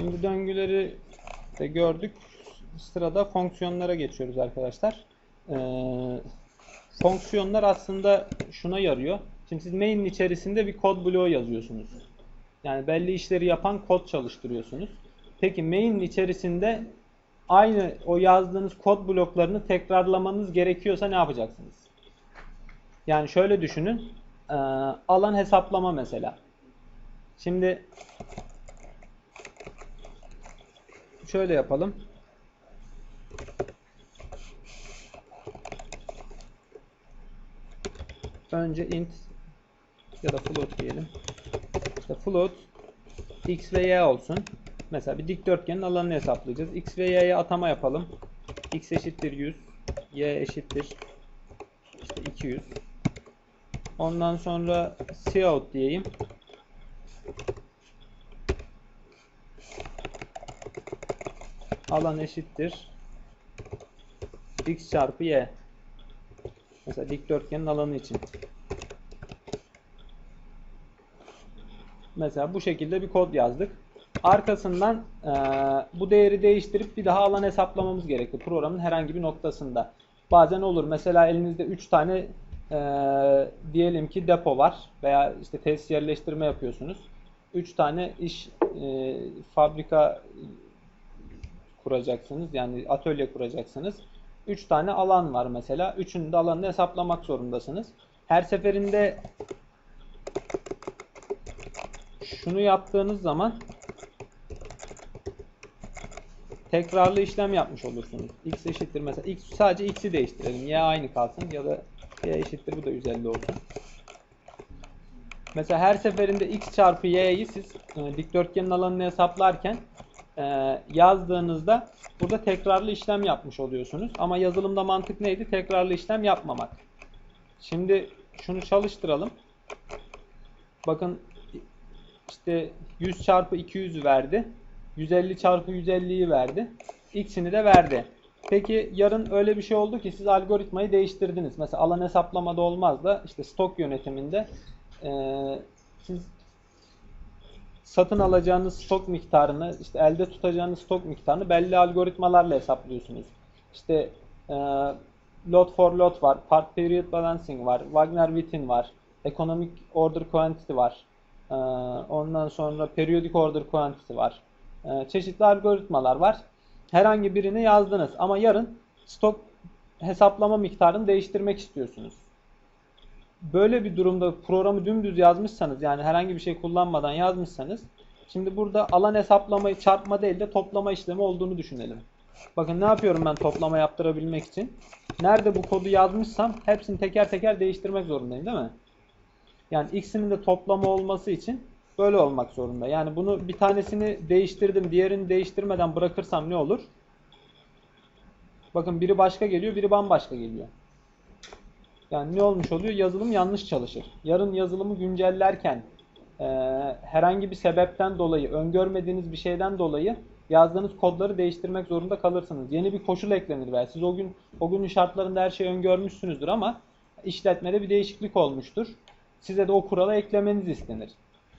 Şimdi döngüleri de gördük. Sırada fonksiyonlara geçiyoruz arkadaşlar. Ee, fonksiyonlar aslında şuna yarıyor. Şimdi siz main'in içerisinde bir kod bloğu yazıyorsunuz. Yani belli işleri yapan kod çalıştırıyorsunuz. Peki main'in içerisinde aynı o yazdığınız kod bloklarını tekrarlamanız gerekiyorsa ne yapacaksınız? Yani şöyle düşünün. Ee, alan hesaplama mesela. Şimdi şöyle yapalım. Önce int ya da float diyelim. İşte float x ve y olsun. Mesela bir dikdörtgenin alanını hesaplayacağız. x ve y'ye atama yapalım. x eşittir 100, y eşittir işte 200. Ondan sonra cout diyeyim. Alan eşittir x çarpı y. Mesela dikdörtgenin alanı için. Mesela bu şekilde bir kod yazdık. Arkasından e, bu değeri değiştirip bir daha alan hesaplamamız gerekiyor. Programın herhangi bir noktasında. Bazen olur. Mesela elinizde 3 tane e, diyelim ki depo var veya işte tesis yerleştirme yapıyorsunuz. 3 tane iş e, fabrika kuracaksınız. Yani atölye kuracaksınız. 3 tane alan var mesela. Üçünün de alanını hesaplamak zorundasınız. Her seferinde şunu yaptığınız zaman tekrarlı işlem yapmış olursunuz. X eşittir mesela x sadece x'i değiştirelim. Y aynı kalsın ya da y eşittir bu da 150 olsun. Mesela her seferinde x çarpı y'yi siz e, dikdörtgenin alanını hesaplarken e, yazdığınızda burada tekrarlı işlem yapmış oluyorsunuz. Ama yazılımda mantık neydi? Tekrarlı işlem yapmamak. Şimdi şunu çalıştıralım. Bakın işte 100 çarpı 200 verdi. 150 çarpı 150'yi verdi. X'ini de verdi. Peki yarın öyle bir şey oldu ki siz algoritmayı değiştirdiniz. Mesela alan hesaplamada olmaz da işte stok yönetiminde e, siz satın alacağınız stok miktarını, işte elde tutacağınız stok miktarını belli algoritmalarla hesaplıyorsunuz. İşte e, load for load var, part period balancing var, Wagner-Wittin var, economic order quantity var. E, ondan sonra periodic order quantity var. E, çeşitli algoritmalar var. Herhangi birini yazdınız ama yarın stok hesaplama miktarını değiştirmek istiyorsunuz. Böyle bir durumda programı dümdüz yazmışsanız yani herhangi bir şey kullanmadan yazmışsanız şimdi burada alan hesaplamayı çarpma değil de toplama işlemi olduğunu düşünelim. Bakın ne yapıyorum ben toplama yaptırabilmek için? Nerede bu kodu yazmışsam hepsini teker teker değiştirmek zorundayım değil mi? Yani x'inin de toplama olması için böyle olmak zorunda. Yani bunu bir tanesini değiştirdim, diğerini değiştirmeden bırakırsam ne olur? Bakın biri başka geliyor, biri bambaşka geliyor. Yani ne olmuş oluyor? Yazılım yanlış çalışır. Yarın yazılımı güncellerken e, herhangi bir sebepten dolayı, öngörmediğiniz bir şeyden dolayı yazdığınız kodları değiştirmek zorunda kalırsınız. Yeni bir koşul eklenir veya siz o gün o günün şartlarında her şeyi öngörmüşsünüzdür ama işletmede bir değişiklik olmuştur. Size de o kurala eklemeniz istenir.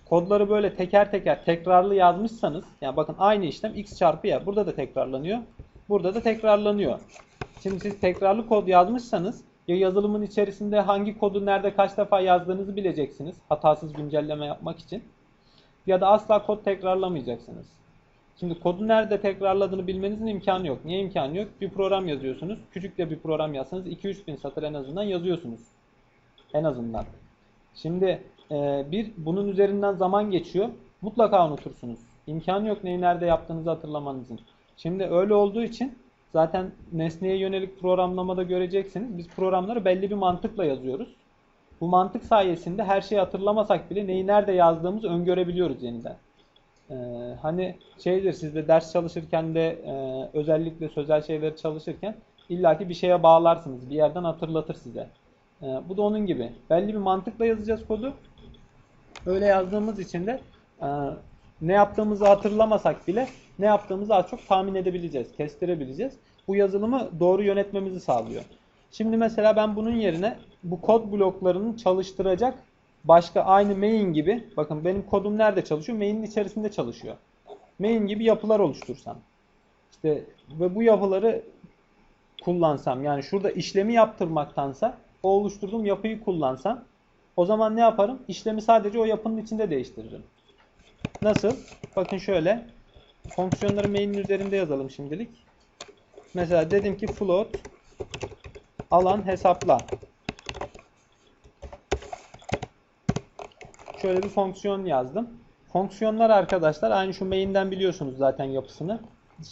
Kodları böyle teker teker tekrarlı yazmışsanız, yani bakın aynı işlem x çarpı y. Burada da tekrarlanıyor. Burada da tekrarlanıyor. Şimdi siz tekrarlı kod yazmışsanız ya yazılımın içerisinde hangi kodu nerede kaç defa yazdığınızı bileceksiniz. Hatasız güncelleme yapmak için. Ya da asla kod tekrarlamayacaksınız. Şimdi kodu nerede tekrarladığını bilmenizin imkanı yok. Niye imkanı yok? Bir program yazıyorsunuz. Küçük de bir program yazsanız 2-3 bin satır en azından yazıyorsunuz. En azından. Şimdi e, bir bunun üzerinden zaman geçiyor. Mutlaka unutursunuz. İmkanı yok neyi nerede yaptığınızı hatırlamanızın. Şimdi öyle olduğu için zaten nesneye yönelik programlamada göreceksiniz. Biz programları belli bir mantıkla yazıyoruz. Bu mantık sayesinde her şeyi hatırlamasak bile neyi nerede yazdığımızı öngörebiliyoruz yeniden. Ee, hani şeydir sizde ders çalışırken de e, özellikle sözel şeyleri çalışırken illaki bir şeye bağlarsınız. Bir yerden hatırlatır size. Ee, bu da onun gibi. Belli bir mantıkla yazacağız kodu. Öyle yazdığımız için de e, ne yaptığımızı hatırlamasak bile ne yaptığımızı az çok tahmin edebileceğiz, kestirebileceğiz. Bu yazılımı doğru yönetmemizi sağlıyor. Şimdi mesela ben bunun yerine bu kod bloklarını çalıştıracak başka aynı main gibi bakın benim kodum nerede çalışıyor? Main'in içerisinde çalışıyor. main gibi yapılar oluştursam. İşte ve bu yapıları kullansam yani şurada işlemi yaptırmaktansa o oluşturduğum yapıyı kullansam o zaman ne yaparım? İşlemi sadece o yapının içinde değiştiririm. Nasıl? Bakın şöyle fonksiyonları main'in üzerinde yazalım şimdilik. Mesela dedim ki float alan hesapla. Şöyle bir fonksiyon yazdım. Fonksiyonlar arkadaşlar aynı şu main'den biliyorsunuz zaten yapısını.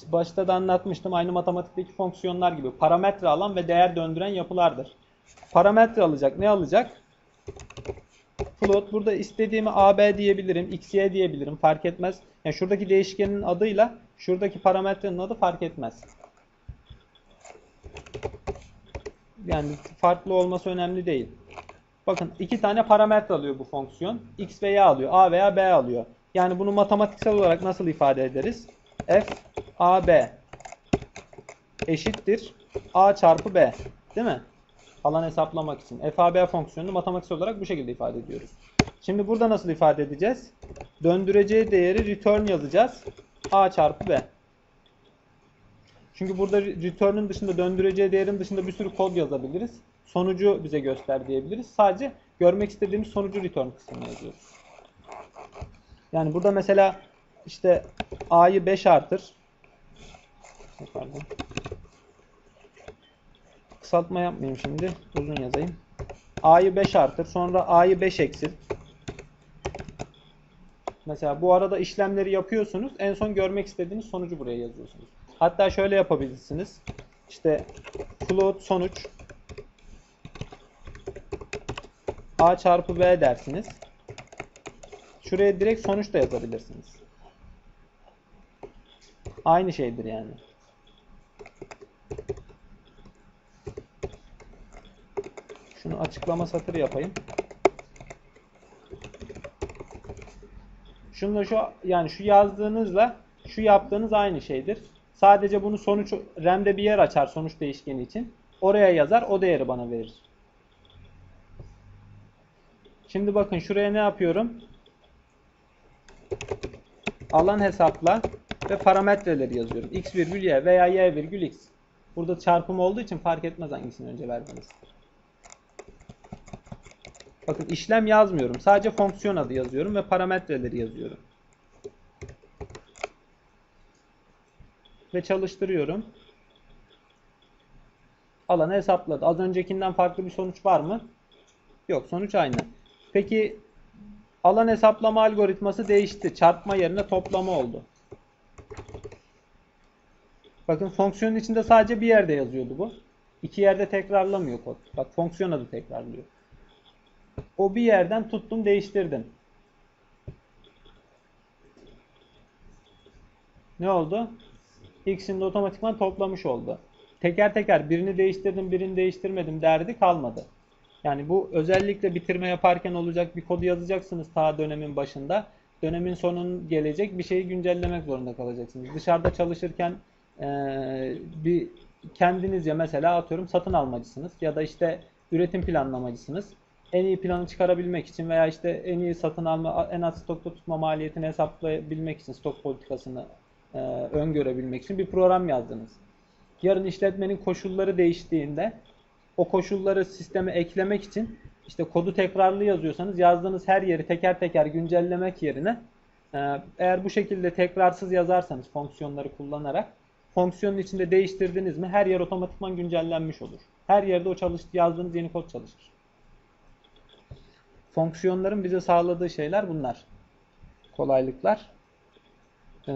Başta da anlatmıştım. Aynı matematikteki fonksiyonlar gibi parametre alan ve değer döndüren yapılardır. Parametre alacak. Ne alacak? Float burada istediğimi AB diyebilirim, XY diyebilirim. Fark etmez. Yani şuradaki değişkenin adıyla şuradaki parametrenin adı fark etmez. Yani farklı olması önemli değil. Bakın iki tane parametre alıyor bu fonksiyon. X ve Y alıyor. A veya B alıyor. Yani bunu matematiksel olarak nasıl ifade ederiz? F A B eşittir A çarpı B. Değil mi? Alan hesaplamak için. F A B fonksiyonunu matematiksel olarak bu şekilde ifade ediyoruz. Şimdi burada nasıl ifade edeceğiz? Döndüreceği değeri return yazacağız. A çarpı B. Çünkü burada return'ün dışında döndüreceği değerin dışında bir sürü kod yazabiliriz. Sonucu bize göster diyebiliriz. Sadece görmek istediğimiz sonucu return kısmına yazıyoruz. Yani burada mesela işte A'yı 5 artır. Pardon. Kısaltma yapmayayım şimdi. Uzun yazayım. A'yı 5 artır. Sonra A'yı 5 eksil. Mesela bu arada işlemleri yapıyorsunuz. En son görmek istediğiniz sonucu buraya yazıyorsunuz. Hatta şöyle yapabilirsiniz. İşte float sonuç A çarpı B dersiniz. Şuraya direkt sonuç da yazabilirsiniz. Aynı şeydir yani. Şunu açıklama satırı yapayım. Şunla şu yani şu yazdığınızla şu yaptığınız aynı şeydir. Sadece bunu sonuç RAM'de bir yer açar sonuç değişkeni için. Oraya yazar, o değeri bana verir. Şimdi bakın şuraya ne yapıyorum? Alan hesapla ve parametreleri yazıyorum. x virgül y veya y virgül x. Burada çarpım olduğu için fark etmez hangisini önce verdiniz. Bakın işlem yazmıyorum. Sadece fonksiyon adı yazıyorum ve parametreleri yazıyorum. Ve çalıştırıyorum. Alanı hesapladı. Az öncekinden farklı bir sonuç var mı? Yok. Sonuç aynı. Peki alan hesaplama algoritması değişti. Çarpma yerine toplama oldu. Bakın fonksiyonun içinde sadece bir yerde yazıyordu bu. İki yerde tekrarlamıyor kod. Bak fonksiyon adı tekrarlıyor. O bir yerden tuttum değiştirdim. Ne oldu? X'in de otomatikman toplamış oldu. Teker teker birini değiştirdim birini değiştirmedim derdi kalmadı. Yani bu özellikle bitirme yaparken olacak bir kodu yazacaksınız ta dönemin başında. Dönemin sonun gelecek bir şeyi güncellemek zorunda kalacaksınız. Dışarıda çalışırken ee, bir kendinizce mesela atıyorum satın almacısınız ya da işte üretim planlamacısınız. En iyi planı çıkarabilmek için veya işte en iyi satın alma, en az stokta tutma maliyetini hesaplayabilmek için stok politikasını e, öngörebilmek için bir program yazdınız. Yarın işletmenin koşulları değiştiğinde o koşulları sisteme eklemek için işte kodu tekrarlı yazıyorsanız yazdığınız her yeri teker teker güncellemek yerine e, eğer bu şekilde tekrarsız yazarsanız fonksiyonları kullanarak fonksiyonun içinde değiştirdiniz mi her yer otomatikman güncellenmiş olur. Her yerde o çalış, yazdığınız yeni kod çalışır. Fonksiyonların bize sağladığı şeyler bunlar. Kolaylıklar. Ee,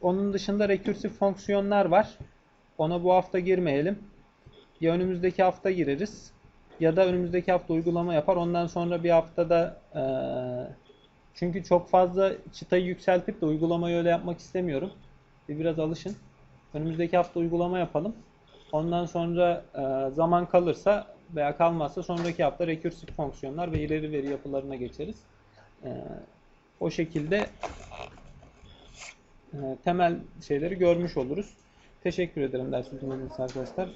onun dışında rekursif fonksiyonlar var. Ona bu hafta girmeyelim. Ya önümüzdeki hafta gireriz ya da önümüzdeki hafta uygulama yapar. Ondan sonra bir haftada e, çünkü çok fazla çıtayı yükseltip de uygulamayı öyle yapmak istemiyorum. Bir biraz alışın. Önümüzdeki hafta uygulama yapalım. Ondan sonra e, zaman kalırsa veya kalmazsa sonraki hafta rekursif fonksiyonlar ve ileri veri yapılarına geçeriz. E, o şekilde e, temel şeyleri görmüş oluruz. Teşekkür ederim ders dinlediğiniz arkadaşlar.